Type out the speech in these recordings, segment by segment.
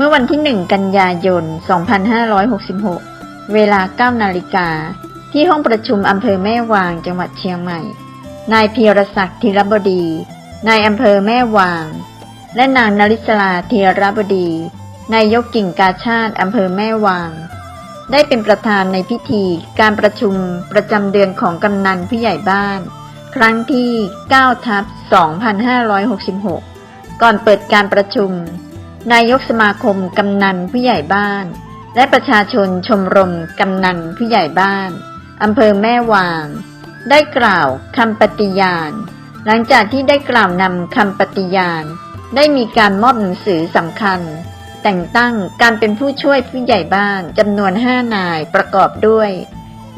เมื่อวันที่ 1 กันยายน 2566 เวลา 9 นาฬิกา ที่ห้องประชุมอำเภอแม่วางจังหวัดเชียงใหม่ นายพีรศักดิ์ธีรบดี นายอำเภอแม่วาง และนางนริศลาธีรบดี นายกกิ่งกาชาติอำเภอแม่วาง ได้เป็นประธานในพิธีการประชุมประจำเดือนของกำนันผู้ใหญ่บ้าน ครั้งที่ 9 ทับ 2566 ก่อนเปิดการประชุม นายกสมาคมกำนันผู้ใหญ่บ้าน และประชาชนชมรมกำนันผู้ใหญ่บ้านอำเภอแม่วาง ได้กล่าวคำปฏิญาณ หลังจากที่ได้กล่าวนำคำปฏิญาณ ได้มีการมอบหนังสือสำคัญ แต่งตั้งการเป็นผู้ช่วยผู้ใหญ่บ้านจำนวนห้านายประกอบด้วย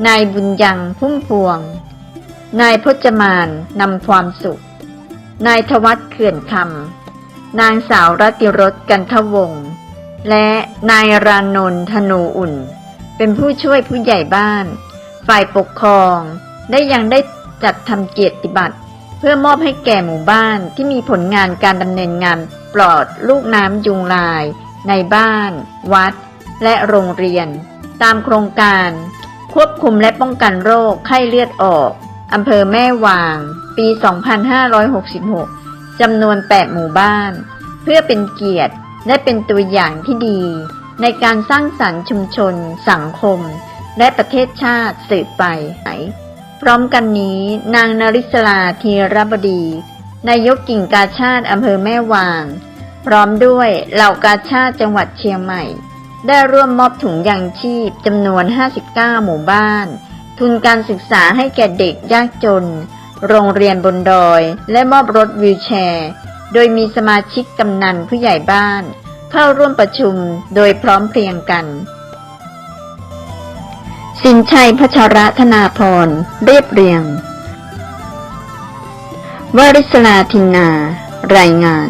นายบุญยังพุ่มพวง นายพจมานนำความสุข นายทวัตเขื่อนคำ นางสาวรัติรสกันทวงศ์และนายรานนท์ธนูอุ่น เป็นผู้ช่วยผู้ใหญ่บ้าน ฝ่ายปกครอง ได้ยังได้จัดทำเกียรติบัตรเพื่อมอบให้แก่หมู่บ้านที่มีผลงานการดำเนินงานปลอดลูกน้ำยุงลาย ในบ้าน วัด และโรงเรียน ตามโครงการ ควบคุมและป้องกันโรคไข้เลือดออกอำเภอแม่วาง ปี 2566 จำนวน 8 หมู่บ้าน เพื่อเป็นเกียรติและเป็นตัวอย่างที่ดี ในการสร้างสรรค์ชุมชน สังคม และประเทศชาติสืบไป พร้อมกันนี้นางนริศลาธีรบดี นายกกิ่งกาชาติอำเภอแม่วาง พร้อมด้วยเหล่ากาชาติจังหวัดเชียงใหม่ ได้ร่วมมอบถุงยางชีพจำนวน 59 หมู่บ้าน ทุนการศึกษาให้แก่เด็กยากจน โรงเรียนบนดอย และมอบรถวีลแชร์ โดยมีสมาชิกกำนันผู้ใหญ่บ้าน เข้าร่วมประชุมโดยพร้อมเพรียงกัน สินชัยพัชระธนาพร เรียบเรียง วริศลาทินนา รายงาน